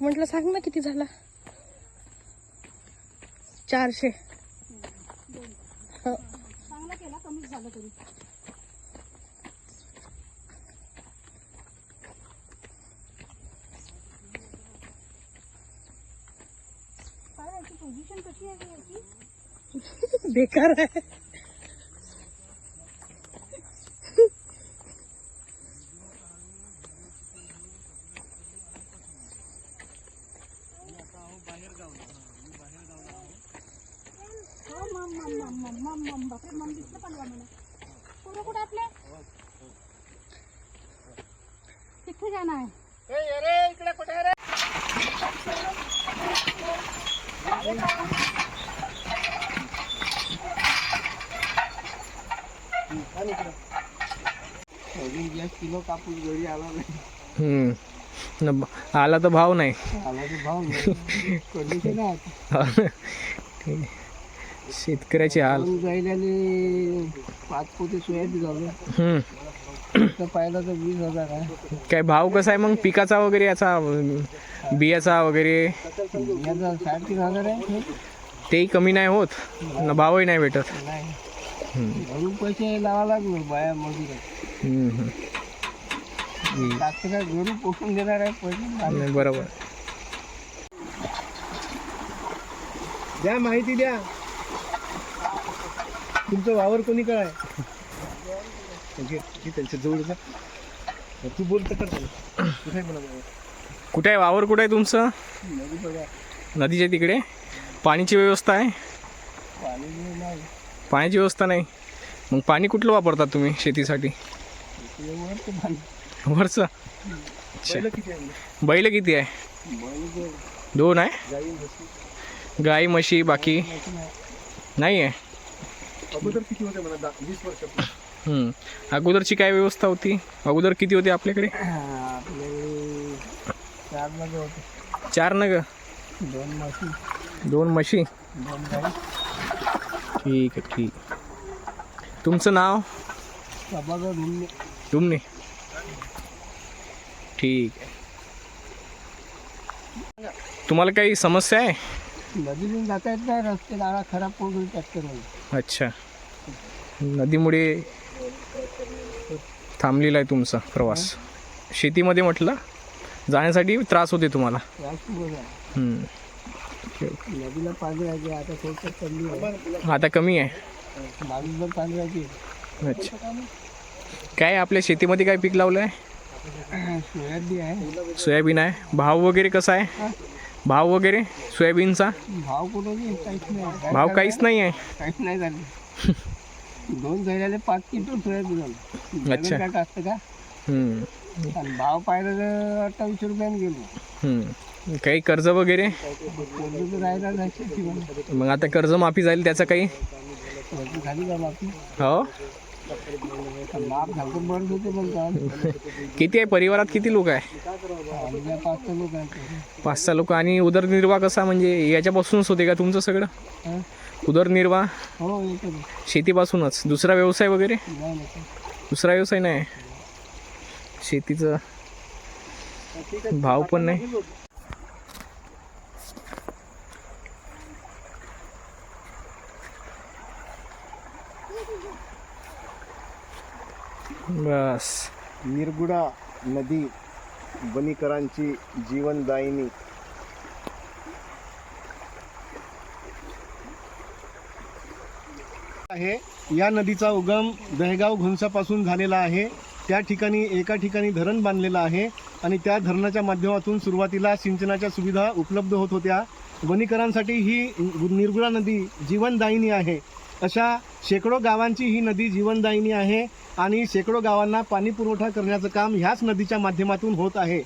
म्हटलं सांग ना किती झाला? चारशे. चांगला केला कमीच झालं तरी. पोझिशन कशी आहे बेकार आहे. कुठे तिथे जाणार आहे एक किलो कापूस घरी आला नाही. आला तर भाव नाही. आला तर भाव नाही कंडिशन आहे शेतकऱ्याचे हाल. जाईल आणि पाच पोते सोयाबीन झालं हम्म. तर पाहिलं तर वीस हजार आहे. काय भाव कसा आहे मग? पिकाचा वगैरे याचा बियाचा वगैरे? याचा साडेतीन हजार आहे. तेही कमी नाही होत. न भावही नाही भेटत. नाही. घरून पैसे लावा लागलो बाया मजुर. हम्म, हम्म. टाकतं काय घरून पोषण देणार आहे पैसे नाही, बरोबर. द्या माहिती द्या. तुमचं वावर कोणी काय त्यांच्या जवळ जा. तू बोलत. कुठे आहे मला वावर? कुठे आहे वावर? कुठे आहे तुमचं? नदीच्या तिकडे? पाणीची व्यवस्था आहे? पाण्याची व्यवस्था नाही. मग पाणी कुठलं वापरतात तुम्ही शेतीसाठी? वरचं? पहिलं किती आहे? बैल किती आहे? दोन. आहे? गाई म्हशी. बाकी. नाही आहे? अगोदर किती होते म्हणा? वीस वर्ष हम्म. अगोदरची काय व्यवस्था होती? अगोदर किती होती आपल्याकडे? आपल्याकडे चार नग होते. चार नग? दोन म्हशी. दोन म्हशी? दोन गाई. ठीक आहे ठीक. तुमचं नाव? सभागृह ठीक आहे. तुम्हाला काही समस्या आहे? नदीतून जाता येत नाही रस्ते नाळा खराब पडून ट्रॅक्टरमध्ये अच्छा. नदीमुळे थांबलेला आहे तुमचा प्रवास. शेतीमध्ये म्हटलं जाण्यासाठी त्रास होते तुम्हाला. नदीला पाणी आता कमी आहे. आता कमी आहे. बाजूला पाणी राहायचे. अच्छा. काय आपल्या शेतीमध्ये काय पीक लावलं आहे सोयाबीन आहे. सोयाबीन आहे. भाव वगैरे कसा आहे? भाव वगैरे? सोयाबीनचा? भाव कुठं नाही काहीच नाही भाव काहीच नाही आहे? काहीच नाही झालं. दोन झालेले पाच किलो सोयाबीन झालं. अच्छा. नवीन काय असतं का? हम्म. आणि भाव पाहिलं तर अठ्ठावीसशे रुपयाने गेलो. हम्म. काही कर्ज वगैरे? कर्ज तर राहिला नाही शेतीमध्ये मग आता कर्जमाफी जाईल त्याचं काही? कर्ज झाली का बाकी हो. होते किती आहे? परिवारात किती लोक आहे? पाच सहा लोक. आहेत पाच सहा लोक आणि उदरनिर्वाह कसा? म्हणजे याच्यापासूनच होते का तुमचं सगळं? हं? उदरनिर्वाह? हो येतो शेतीपासूनच. दुसरा व्यवसाय वगैरे? नाही नाही दुसरा व्यवसाय नाही. शेतीचं भाव पण नाही. बस. निरगुडा नदी वनीकरांची जीवनदायिनी. आहे. या नदीचा उगम दहेगाव घुंसापासून झालेला आहे. त्या ठिकाणी एका ठिकाणी धरण बांधलेलं आहे आणि त्या धरणाच्या माध्यमातून सुरुवातीला सिंचनाच्या सुविधा उपलब्ध होत होत्या. वनीकरांसाठी ही निर्गुडा नदी जीवनदायिनी आहे. अशा शेकडो गावांची ही नदी जीवनदायिनी आहे आणि शेकडो गावांना पाणी पुरवठा करण्याचं काम ह्याच नदीच्या माध्यमातून होत आहे.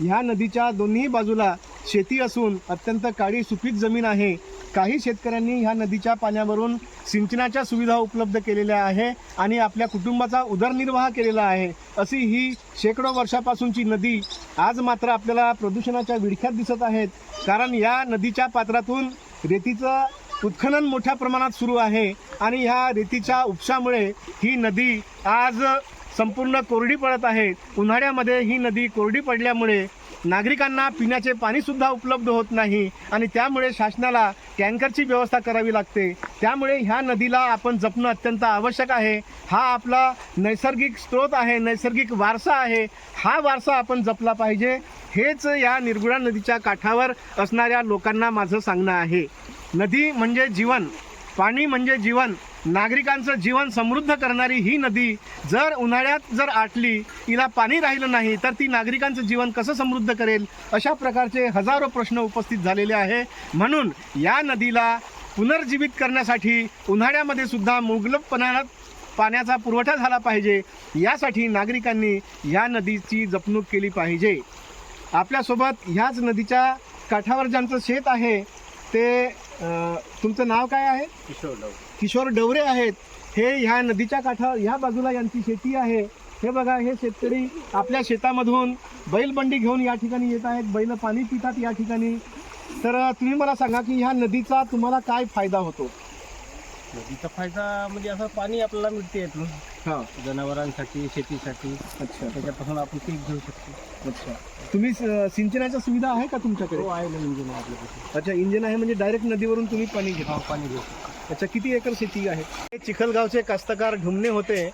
ह्या नदीच्या दोन्ही बाजूला शेती असून अत्यंत काळी सुपीक जमीन आहे. काही शेतकऱ्यांनी ह्या नदीच्या पाण्यावरून सिंचनाच्या सुविधा उपलब्ध केलेल्या आहे आणि आपल्या कुटुंबाचा उदरनिर्वाह केलेला आहे. अशी ही शेकडो वर्षापासूनची नदी आज मात्र आपल्याला प्रदूषणाच्या विडख्यात दिसत आहेत. कारण या नदीच्या पात्रातून रेतीचं उत्खनन मोठ्या प्रमाणात सुरू आहे आणि ह्या रेतीच्या उपशामुळे ही नदी आज संपूर्ण कोरडी पडत आहे. उन्हाळ्यामध्ये ही नदी कोरडी पडल्यामुळे नागरिकांना पिण्याचे पाणीसुद्धा उपलब्ध होत नाही आणि त्यामुळे शासनाला टँकरची व्यवस्था करावी लागते. त्यामुळे ह्या नदीला आपण जपणं अत्यंत आवश्यक आहे. हा आपला नैसर्गिक स्रोत आहे नैसर्गिक वारसा आहे. हा वारसा आपण जपला पाहिजे. हेच या निर्गुणा नदीच्या काठावर असणाऱ्या लोकांना माझं सांगणं आहे. नदी म्हणजे जीवन पाणी म्हणजे जीवन नागरिकांचं जीवन समृद्ध करणारी ही नदी जर उन्हाळ्यात जर आटली तिला पाणी राहिलं नाही तर ती नागरिकांचं जीवन कसं समृद्ध करेल? अशा प्रकारचे हजारो प्रश्न उपस्थित झालेले आहे. म्हणून या नदीला पुनर्जीवित करण्यासाठी उन्हाळ्यामध्ये सुद्धा मुबलकपणात पाण्याचा पुरवठा झाला पाहिजे. यासाठी नागरिकांनी या नदीची जपणूक केली पाहिजे. आपल्यासोबत ह्याच नदीच्या काठावर ज्यांचं शेत आहे ते तुमचं नाव काय आहे? किशोर डवरे. आहेत. हे ह्या नदीच्या काठावर ह्या बाजूला यांची शेती आहे. हे बघा हे शेतकरी आपल्या शेतामधून बैलबंडी घेऊन या ठिकाणी येत आहेत. बैल पाणी पितात या ठिकाणी. तर तुम्ही मला सांगा की ह्या नदीचा तुम्हाला काय फायदा होतो? नदीचा फायदा म्हणजे असं पाणी आपल्याला मिळते यातून हां. जनावरांसाठी शेतीसाठी. अच्छा. त्याच्यापासून आपण पीक घेऊ शकतो. अच्छा. तुम्ही सिंचनाच्या सुविधा आहे का तुमच्याकडे? हो आहे ना इंजिन आपल्यापासून. अच्छा इंजिन आहे म्हणजे डायरेक्ट नदीवरून तुम्ही पाणी घेता. हा पाणी घेऊ शकतो. अच्छा किती एकर शेती आहे? हे चिखलगावचे कास्तकार ढुमणे होते.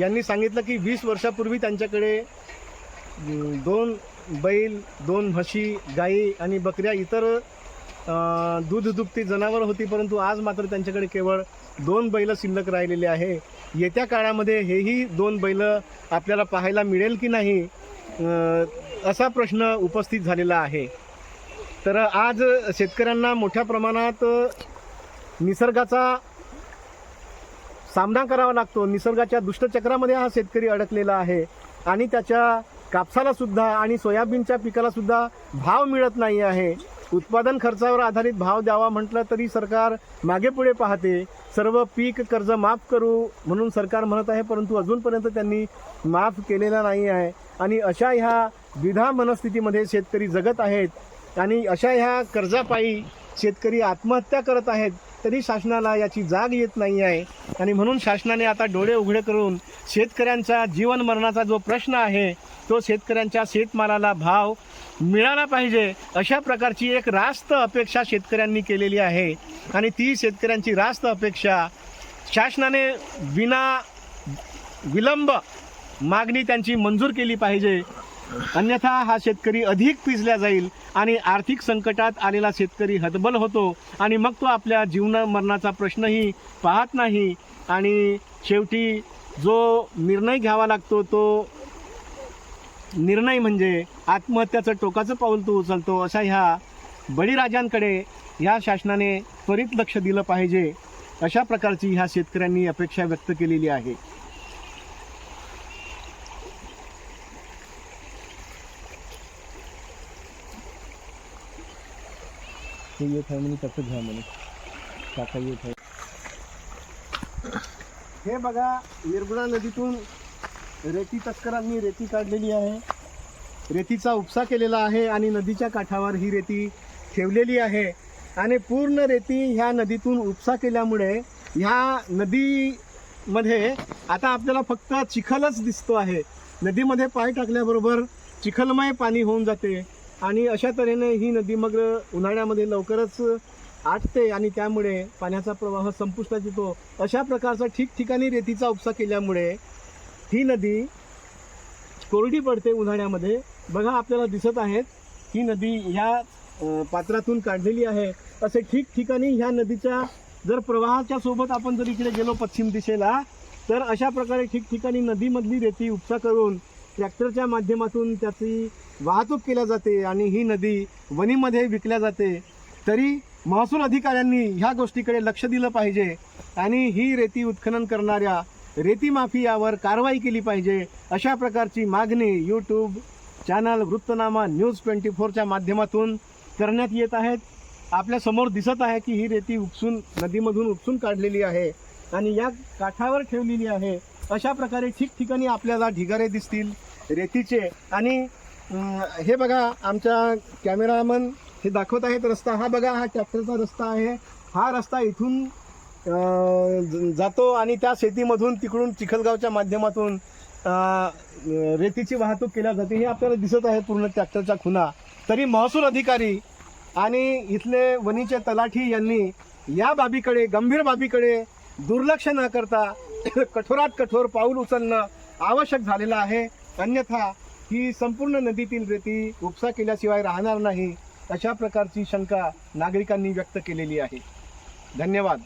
यांनी सांगितलं की वीस वर्षापूर्वी त्यांच्याकडे अं, दोन बैल दोन म्हशी गाई आणि बकऱ्या इतर दूध दुभती जनावरं होती परंतु आज मात्र त्यांच्याकडे केवळ दोन बैल शिल्लक राहिलेले आहे. येत्या काळामध्ये हेही दोन बैल आपल्याला पाहायला मिळेल की नाही असा प्रश्न उपस्थित झालेला आहे. तर आज शेतकऱ्यांना मोठ्या प्रमाणात निसर्गाचा सामना करावा लागतो. निसर्गाच्या दुष्टचक्रामध्ये हा शेतकरी अडकलेला आहे आणि त्याच्या कापसालासुद्धा आणि सोयाबीनच्या पिकालासुद्धा भाव मिळत नाही आहे. उत्पादन खर्चावर आधारित भाव द्यावा म्हटलं तरी सरकार मागे पुढे पाहते. सर्व पीक कर्ज माफ करू म्हणून सरकार म्हणत आहे परंतु अजूनपर्यंत त्यांनी माफ केलेला नाही आहे. आणि अशा ह्या द्विधा मनस्थितीमध्ये शेतकरी जगत आहेत आणि अशा ह्या कर्जापायी शेतकरी आत्महत्या करत आहेत तरी शासनाला याची जाग येत नाही आहे. आणि म्हणून शासनाने आता डोळे उघडे करून शेतकऱ्यांचा जीवन मरणाचा जो प्रश्न आहे तो शेतकऱ्यांच्या शेतमालाला भाव मिळाला पाहिजे. अशा प्रकारची एक रास्त अपेक्षा शेतकऱ्यांनी केलेली आहे. आणि ती शेतकऱ्यांची रास्त अपेक्षा शासनाने विना विलंब मागणी त्यांची मंजूर केली पाहिजे. अन्यथा हा शेतकरी अधिक पिजल्या जाईल आणि आर्थिक संकटात आलेला शेतकरी हतबल होतो. आणि मग तो आपल्या जीवन मरणाचा प्रश्नही पाहत नाही. आणि शेवटी जो निर्णय घ्यावा लागतो तो निर्णय म्हणजे आत्महत्याचं टोकाचं पाऊल तो उचलतो अशा ह्या बळीराजांकडे ह्या शासनाने त्वरित लक्ष दिलं पाहिजे अशा प्रकारची ह्या शेतकऱ्यांनी अपेक्षा व्यक्त केलेली आहे. हे येत आहे तसं घ्या म्हणे. काका येत आहे. हे बघा निर्गुणा नदीतून रेती तस्करांनी रेती काढलेली आहे. रेतीचा उपसा केलेला आहे आणि नदीच्या काठावर ही रेती ठेवलेली आहे. आणि पूर्ण रेती ह्या नदीतून उपसा केल्यामुळे ह्या नदीमध्ये आता आपल्याला फक्त चिखलच दिसतो आहे. नदीमध्ये पाय टाकल्याबरोबर चिखलमय पाणी होऊन जाते आणि अशा तऱ्हेने ही नदी मग उन्हाळ्यामध्ये लवकरच आटते आणि त्यामुळे पाण्याचा प्रवाह संपुष्टात येतो. अशा प्रकारचा ठिकठिकाणी रेतीचा उपसा केल्यामुळे ही नदी कोरडी पडते उन्हाळ्यामध्ये. बघा आपल्याला दिसत आहेत ही नदी ह्या पात्रातून काढलेली आहे. असे ठिकठिकाणी ह्या नदीच्या जर प्रवाहाच्या सोबत आपण जर इकडे गेलो पश्चिम दिशेला तर अशा प्रकारे ठिकठिकाणी नदीमधली रेती उपसा करून ट्रॅक्टरच्या माध्यमातून त्याची वाहतूक केल्या जाते आणि ही नदी वणीमध्ये विकल्या जाते. तरी महसूल अधिकाऱ्यांनी ह्या गोष्टीकडे लक्ष दिलं पाहिजे आणि ही रेती उत्खनन करणाऱ्या रेती माफियावर कारवाई केली पाहिजे अशा प्रकारची मागणी YouTube channel Vruttanama news twenty फोरच्या माध्यमातून करण्यात येत आहेत. आपल्यासमोर दिसत आहे की ही रेती उपसून नदीमधून उपसून काढलेली आहे आणि या काठावर ठेवलेली आहे. अशा प्रकारे ठिकठिकाणी आपल्याला ढिगारे दिसतील रेतीचे. आणि हे बघा आमच्या कॅमेरामन हे दाखवत आहेत रस्ता. हा बघा हा ट्रॅक्टरचा रस्ता आहे. हा रस्ता इथून जातो आणि त्या शेतीमधून तिकडून चिखलगावच्या माध्यमातून रेतीची वाहतूक केल्या जाते. हे आपल्याला दिसत आहे पूर्ण ट्रॅक्टरच्या खुना. तरी महसूल अधिकारी आणि इथले वनीचे तलाठी यांनी या बाबीकडे गंभीर बाबीकडे दुर्लक्ष न करता कठोरात कठोर पाऊल उचलणं आवश्यक झालेलं आहे. अन्यथा ही संपूर्ण नदीतील रेती उपसा केल्याशिवाय राहणार नाही अशा प्रकारची शंका नागरिकांनी व्यक्त केलेली आहे. धन्यवाद.